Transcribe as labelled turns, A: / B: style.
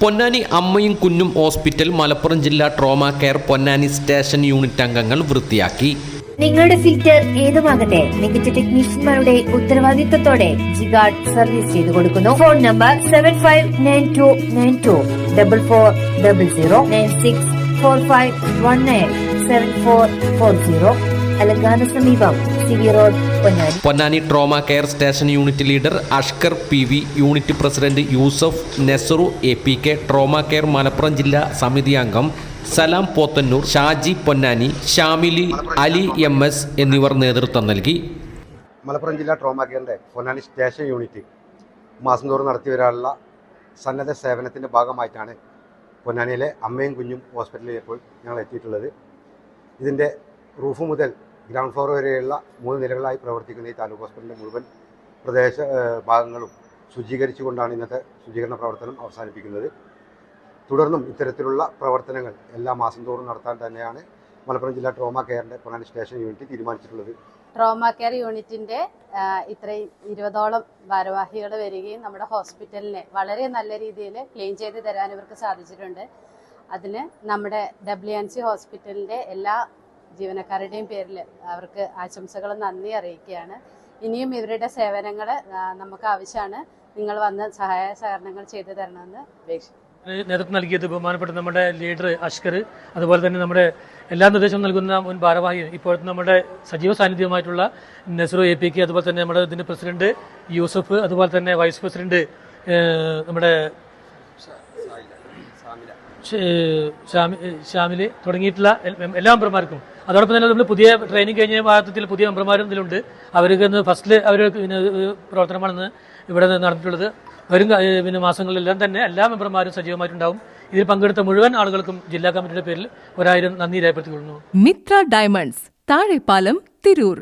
A: പൊന്നാനി അമ്മയും കുഞ്ഞും ഹോസ്പിറ്റൽ മലപ്പുറം ജില്ലാ trauma care Ponnani station unit അംഗങ്ങൾ വൃത്തിയാക്കി.
B: നിങ്ങളുടെ ഫിൽറ്റർ ഏതുമാകട്ടെ മികച്ച ടെക്നീഷ്യന്മാരുടെ ഉത്തരവാദിത്തത്തോടെ ജിഗാർഡ് സർവീസ് ചെയ്തു കൊടുക്കുന്നു. Phone number seven five nine two nine two double four double zero nine six four five one nine seven four four zero അലങ്കാന സമീപം C V road Ponnani.
A: Ponnani trauma care station unit leader Ashkar P V unit president Yusuf നെസറു A P K trauma care Malappuram ജില്ലാ സമിതി അംഗം Salam Pothannur Shaji Ponnani Shamili Ali M S എന്നിവർ നേതൃത്വം നൽകി.
C: മലപ്പുറം ജില്ലാ trauma കെയറിന്റെ Ponnani station unit മാസം തോറും നടത്തി വരാനുള്ള സന്നദ്ധ സേവനത്തിന്റെ ഭാഗമായിട്ടാണ് പൊന്നാനിയിലെ അമ്മയും കുഞ്ഞും ഹോസ്പിറ്റലിൽ ഇപ്പോൾ ഞങ്ങൾ എത്തിയിട്ടുള്ളത്. ഇതിന്റെ റൂഫ് മുതൽ ഗ്രൗണ്ട് ഫ്ലോർ വരെയുള്ള മൂന്ന് നിലകളായി പ്രവർത്തിക്കുന്ന ഈ താലൂക്ക് ഹോസ്പിറ്റലിന്റെ മുഴുവൻ പ്രദേശ ഭാഗങ്ങളും ശുചീകരിച്ചുകൊണ്ടാണ് ഇന്നത്തെ ശുചീകരണ പ്രവർത്തനം അവസാനിപ്പിക്കുന്നത്. തുടർന്നും ഇത്തരത്തിലുള്ള പ്രവർത്തനങ്ങൾ എല്ലാ മാസം തോറും നടത്താൻ തന്നെയാണ് മലപ്പുറം ജില്ലാ ട്രോമ കെയറിന്റെ പൊന്നാനി സ്റ്റേഷൻ യൂണിറ്റ് തീരുമാനിച്ചിട്ടുള്ളത്.
D: ട്രോമ കെയർ യൂണിറ്റിന്റെ ഇത്രയും ഇരുപതോളം ഭാരവാഹികൾ വരികയും നമ്മുടെ ഹോസ്പിറ്റലിനെ വളരെ നല്ല രീതിയിൽ ക്ലീൻ ചെയ്ത് തരാൻ ഇവർക്ക് സാധിച്ചിട്ടുണ്ട്. അതിന് നമ്മുടെ ഡബ്ല്യു എൻ സി എല്ലാ ജീവനക്കാരുടെയും പേരിൽ അവർക്ക് ആശംസകൾ നന്ദി അറിയിക്കുകയാണ്. ഇനിയും ഇവരുടെ സേവനങ്ങൾ നമുക്ക് ആവശ്യമാണ്. നിങ്ങൾ വന്ന് സഹായ സഹകരണങ്ങൾ ചെയ്തു തരണമെന്ന് അപേക്ഷിക്കുന്നു
E: നേതൃത്വം നൽകിയത് ബഹുമാനപ്പെട്ട നമ്മുടെ ലീഡർ അഷ്കർ. അതുപോലെ തന്നെ നമ്മുടെ എല്ലാ നിർദ്ദേശവും നൽകുന്ന മുൻ ഭാരവാഹി ഇപ്പോഴത്തെ നമ്മുടെ സജീവ സാന്നിധ്യമായിട്ടുള്ള നെസ്റു എ പി കെ അതുപോലെ തന്നെ നമ്മുടെ ഇതിന്റെ പ്രസിഡന്റ് യൂസഫ് അതുപോലെ തന്നെ വൈസ് പ്രസിഡന്റ് നമ്മുടെ ഷാമി- തുടങ്ങിയിട്ടുള്ള എല്ലാ മെമ്പർമാർക്കും അതോടൊപ്പം തന്നെ നമ്മൾ പുതിയ ട്രെയിനിങ് കഴിഞ്ഞ ഭാഗത്തിൽ പുതിയ മെമ്പർമാരും ഇതിലുണ്ട്. അവർക്ക് ഇന്ന് ഫസ്റ്റിൽ അവർ പിന്നെ പ്രവർത്തനമാണെന്ന് ഇവിടെ നടന്നിട്ടുള്ളത്. വരും പിന്നെ മാസങ്ങളിലെല്ലാം തന്നെ എല്ലാ മെമ്പർമാരും സജീവമായിട്ടുണ്ടാവും. ഇതിൽ പങ്കെടുത്ത മുഴുവൻ ആളുകൾക്കും ജില്ലാ കമ്മിറ്റിയുടെ പേരിൽ ഒരായിരം നന്ദി രേഖപ്പെടുത്തിക്കൊള്ളുന്നു.
F: മിത്ര ഡയമണ്ട്സ് താഴെപ്പാലം തിരൂർ.